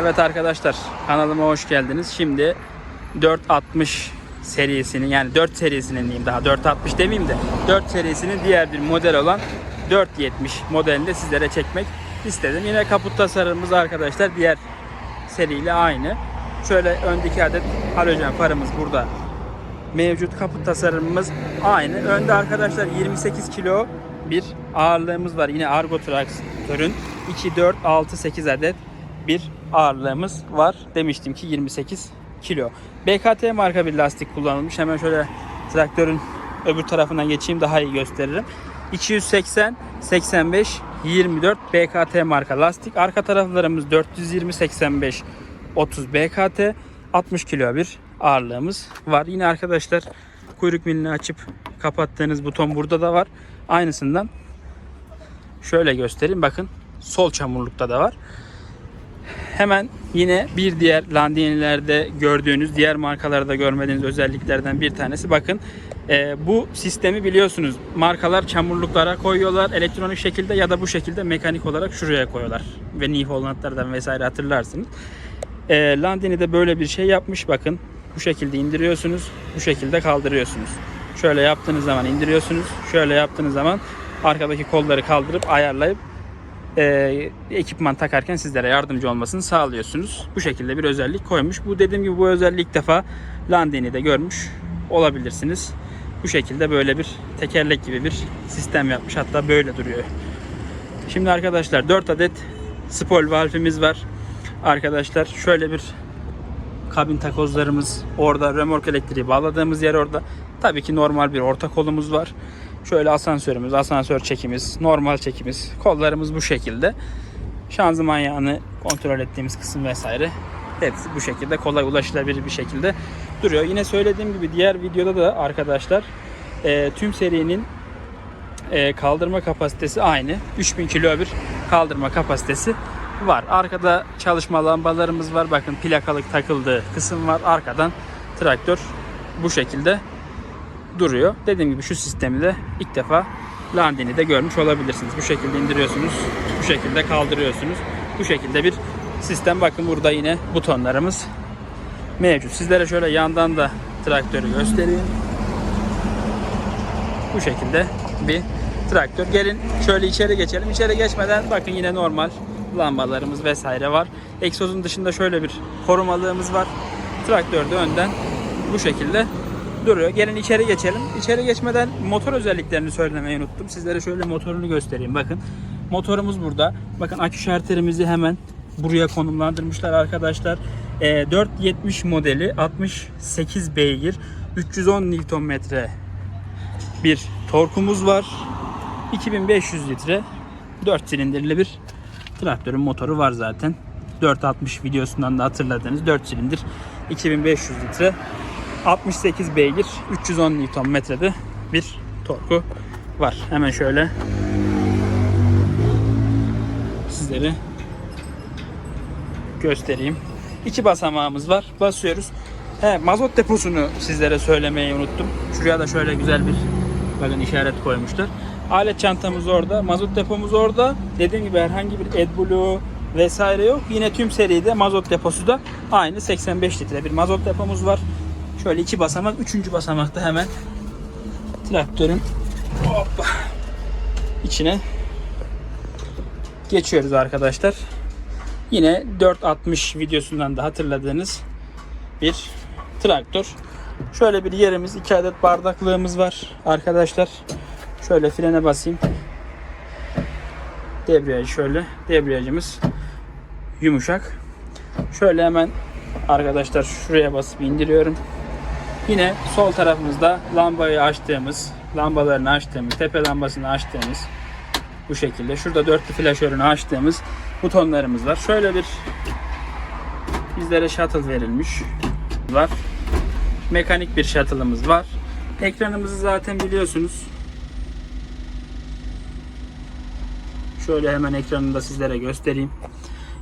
Evet arkadaşlar kanalıma hoş geldiniz. Şimdi 460 serisinin yani 4 serisinin diyeyim daha 460 demeyeyim de 4 serisinin diğer bir model olan 470 modelini de sizlere çekmek istedim. Yine kaput tasarımımız arkadaşlar diğer seriyle aynı. Şöyle öndeki adet halojen farımız burada mevcut kaput tasarımımız aynı. Önde arkadaşlar 28 kilo bir ağırlığımız var. Yine Argo traktörün 2, 4, 6, 8 adet bir ağırlığımız var. Demiştim ki 28 kilo. BKT marka bir lastik kullanılmış. Hemen şöyle traktörün öbür tarafından geçeyim daha iyi gösteririm. 280, 85, 24 BKT marka lastik. Arka taraflarımız 420, 85, 30 BKT. 60 kilo bir ağırlığımız var. Yine arkadaşlar kuyruk milini açıp kapattığınız buton burada da var. Aynısından şöyle göstereyim. Bakın sol çamurlukta da var. Hemen yine bir diğer Landini'lerde gördüğünüz, diğer markalarda görmediğiniz özelliklerden bir tanesi. Bakın e, bu sistemi biliyorsunuz. Markalar çamurluklara koyuyorlar elektronik şekilde ya da bu şekilde mekanik olarak şuraya koyuyorlar. Ve New vesaire hatırlarsınız. E, Landini de böyle bir şey yapmış. Bakın bu şekilde indiriyorsunuz, bu şekilde kaldırıyorsunuz. Şöyle yaptığınız zaman indiriyorsunuz, şöyle yaptığınız zaman arkadaki kolları kaldırıp ayarlayıp e, ekipman takarken sizlere yardımcı olmasını sağlıyorsunuz. Bu şekilde bir özellik koymuş. Bu dediğim gibi bu özelliği ilk defa Landini'de görmüş olabilirsiniz. Bu şekilde böyle bir tekerlek gibi bir sistem yapmış. Hatta böyle duruyor. Şimdi arkadaşlar 4 adet spol valfimiz var. Arkadaşlar şöyle bir kabin takozlarımız orada. Römork elektriği bağladığımız yer orada. Tabii ki normal bir orta kolumuz var. Şöyle asansörümüz, asansör çekimiz, normal çekimiz. Kollarımız bu şekilde. Şanzıman yağını kontrol ettiğimiz kısım vesaire. Hepsi bu şekilde kolay ulaşılabilir bir şekilde duruyor. Yine söylediğim gibi diğer videoda da arkadaşlar e, tüm serinin e, kaldırma kapasitesi aynı. 3000 kilo bir kaldırma kapasitesi var. Arkada çalışma lambalarımız var. Bakın plakalık takıldığı kısım var. Arkadan traktör bu şekilde duruyor. Dediğim gibi şu sistemi de ilk defa Landini'de görmüş olabilirsiniz. Bu şekilde indiriyorsunuz. Bu şekilde kaldırıyorsunuz. Bu şekilde bir sistem. Bakın burada yine butonlarımız mevcut. Sizlere şöyle yandan da traktörü göstereyim. Bu şekilde bir traktör. Gelin şöyle içeri geçelim. İçeri geçmeden bakın yine normal lambalarımız vesaire var. Egzozun dışında şöyle bir korumalığımız var. Traktör de önden bu şekilde duruyor. Gelin içeri geçelim. İçeri geçmeden motor özelliklerini söylemeyi unuttum. Sizlere şöyle motorunu göstereyim. Bakın motorumuz burada. Bakın akü şarterimizi hemen buraya konumlandırmışlar arkadaşlar. Ee, 470 modeli 68 beygir 310 Nm bir torkumuz var. 2500 litre 4 silindirli bir traktörün motoru var zaten. 460 videosundan da hatırladığınız 4 silindir 2500 litre 68 beygir 310 Nm'de bir torku var. Hemen şöyle sizlere göstereyim. İki basamağımız var. Basıyoruz. He, mazot deposunu sizlere söylemeyi unuttum. Şuraya da şöyle güzel bir bakın işaret koymuşlar. Alet çantamız orada. Mazot depomuz orada. Dediğim gibi herhangi bir AdBlue vesaire yok. Yine tüm seride mazot deposu da aynı 85 litre bir mazot depomuz var. Şöyle iki basamak. Üçüncü basamakta hemen traktörün hoppa, içine geçiyoruz arkadaşlar. Yine 460 videosundan da hatırladığınız bir traktör. Şöyle bir yerimiz, iki adet bardaklığımız var arkadaşlar. Şöyle frene basayım. Debriyaj şöyle. Debriyajımız yumuşak. Şöyle hemen arkadaşlar şuraya basıp indiriyorum. Yine sol tarafımızda lambayı açtığımız, lambalarını açtığımız, tepe lambasını açtığımız bu şekilde. Şurada dörtlü flaşörünü açtığımız butonlarımız var. Şöyle bir bizlere shuttle verilmiş var. Mekanik bir shuttle'ımız var. Ekranımızı zaten biliyorsunuz. Şöyle hemen ekranını da sizlere göstereyim.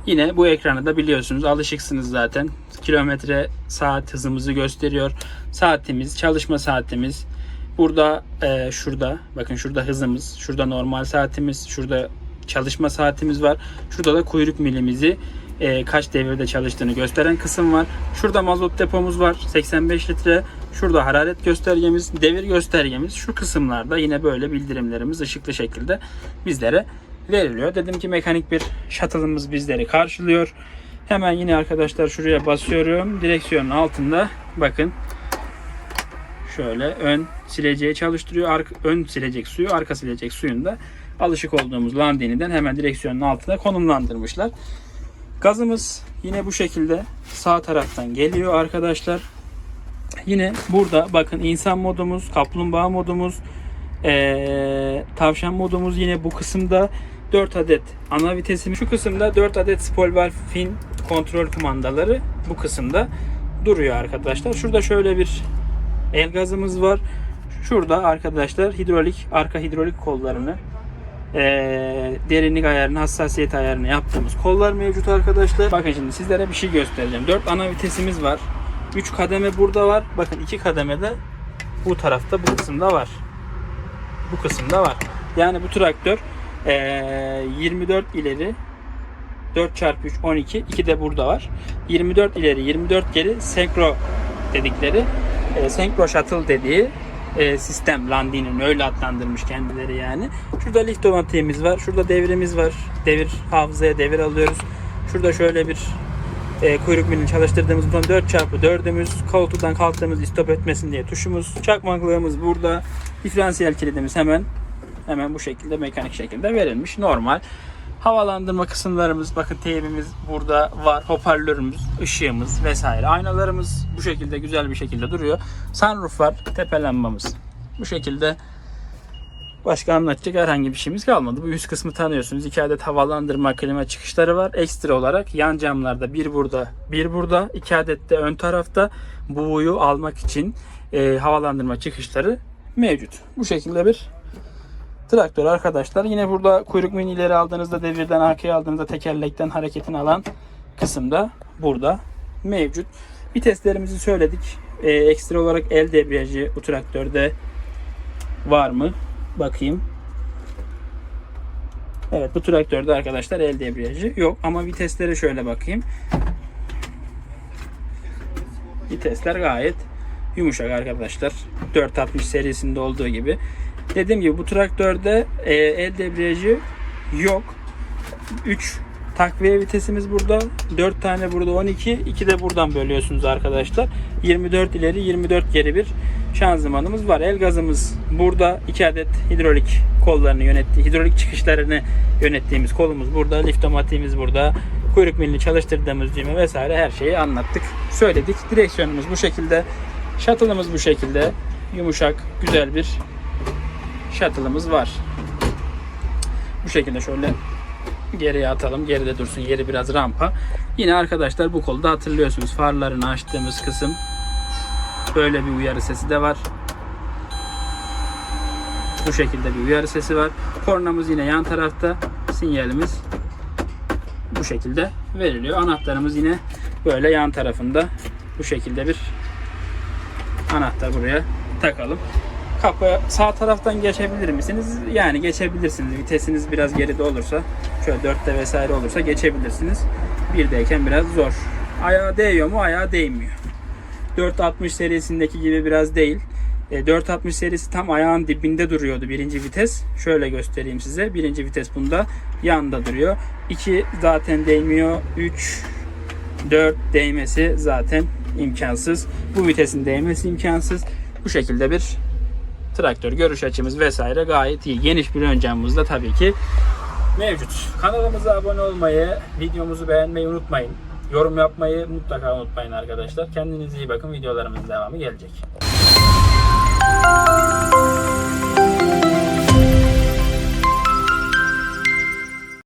Yine bu ekranı da biliyorsunuz alışıksınız zaten. Kilometre saat hızımızı gösteriyor. Saatimiz, çalışma saatimiz. Burada e, şurada bakın şurada hızımız, şurada normal saatimiz, şurada çalışma saatimiz var. Şurada da kuyruk milimizi e, kaç devirde çalıştığını gösteren kısım var. Şurada mazot depomuz var 85 litre. Şurada hararet göstergemiz, devir göstergemiz. Şu kısımlarda yine böyle bildirimlerimiz ışıklı şekilde bizlere veriliyor. Dedim ki mekanik bir shuttle'ımız bizleri karşılıyor. Hemen yine arkadaşlar şuraya basıyorum. Direksiyonun altında bakın şöyle ön sileceği çalıştırıyor. Arka, ön silecek suyu, arka silecek suyunu da alışık olduğumuz Landini'den hemen direksiyonun altına konumlandırmışlar. Gazımız yine bu şekilde sağ taraftan geliyor arkadaşlar. Yine burada bakın insan modumuz, kaplumbağa modumuz, ee, tavşan modumuz yine bu kısımda 4 adet ana vitesimiz. Şu kısımda 4 adet Spolvar fin kontrol kumandaları bu kısımda duruyor arkadaşlar. Şurada şöyle bir el gazımız var. Şurada arkadaşlar hidrolik, arka hidrolik kollarını eee, derinlik ayarını, hassasiyet ayarını yaptığımız kollar mevcut arkadaşlar. Bakın şimdi sizlere bir şey göstereceğim. 4 ana vitesimiz var. 3 kademe burada var. Bakın 2 kademe de bu tarafta bu kısımda var. Bu kısımda var. Yani bu traktör eee, 24 ileri 4 çarpı 3 12 2 de burada var. 24 ileri 24 geri senkro dedikleri e, senkro shuttle dediği e, sistem Landini'nin öyle adlandırmış kendileri yani. Şurada lift otomatiğimiz var. Şurada devrimiz var. Devir hafızaya devir alıyoruz. Şurada şöyle bir e, kuyruk milini çalıştırdığımız buton 4 çarpı 4'ümüz koltuktan kalktığımız istop etmesin diye tuşumuz. Çakmaklığımız burada. Diferansiyel kilidimiz hemen hemen bu şekilde mekanik şekilde verilmiş. Normal. Havalandırma kısımlarımız bakın teybimiz burada var. Hoparlörümüz, ışığımız vesaire. Aynalarımız bu şekilde güzel bir şekilde duruyor. Sunroof var. Tepe. Bu şekilde Başka anlatacak herhangi bir şeyimiz kalmadı. Bu üst kısmı tanıyorsunuz. İki adet havalandırma klima çıkışları var. Ekstra olarak yan camlarda bir burada, bir burada. iki adet de ön tarafta buğuyu almak için e, havalandırma çıkışları mevcut. Bu şekilde bir traktör arkadaşlar. Yine burada kuyruk mini ileri aldığınızda devirden arkaya aldığınızda tekerlekten hareketini alan kısımda burada mevcut. Viteslerimizi söyledik. E, ekstra olarak el debriyajı bu traktörde var mı? Bakayım. Evet bu traktörde arkadaşlar el debriyajı yok ama viteslere şöyle bakayım. Vitesler gayet yumuşak arkadaşlar. 460 serisinde olduğu gibi. Dediğim gibi bu traktörde e, el debriyajı yok. 3 takviye vitesimiz burada. 4 tane burada 12. 2 de buradan bölüyorsunuz arkadaşlar. 24 ileri 24 geri bir şanzımanımız var. El gazımız burada. 2 adet hidrolik kollarını yönetti. Hidrolik çıkışlarını yönettiğimiz kolumuz burada. Liftomatiğimiz burada. Kuyruk milini çalıştırdığımız düğme vesaire her şeyi anlattık. Söyledik. Direksiyonumuz bu şekilde. Shuttle'ımız bu şekilde. Yumuşak, güzel bir shuttle'ımız var. Bu şekilde şöyle geriye atalım. Geride dursun. Yeri biraz rampa. Yine arkadaşlar bu kolda hatırlıyorsunuz. Farlarını açtığımız kısım böyle bir uyarı sesi de var. Bu şekilde bir uyarı sesi var. Kornamız yine yan tarafta. Sinyalimiz bu şekilde veriliyor. Anahtarımız yine böyle yan tarafında. Bu şekilde bir anahtar buraya takalım. Kapı sağ taraftan geçebilir misiniz? Yani geçebilirsiniz. Vitesiniz biraz geride olursa, şöyle dörtte vesaire olursa geçebilirsiniz. Birdeyken biraz zor. Ayağa değiyor mu? Ayağa değmiyor. 460 serisindeki gibi biraz değil. E, 460 serisi tam ayağın dibinde duruyordu birinci vites. Şöyle göstereyim size. Birinci vites bunda yanında duruyor. 2 zaten değmiyor. 3 4 değmesi zaten imkansız. Bu vitesin değmesi imkansız. Bu şekilde bir traktör görüş açımız vesaire gayet iyi. Geniş bir ön camımız tabii ki mevcut. Kanalımıza abone olmayı, videomuzu beğenmeyi unutmayın. Yorum yapmayı mutlaka unutmayın arkadaşlar. Kendinize iyi bakın. Videolarımızın devamı gelecek.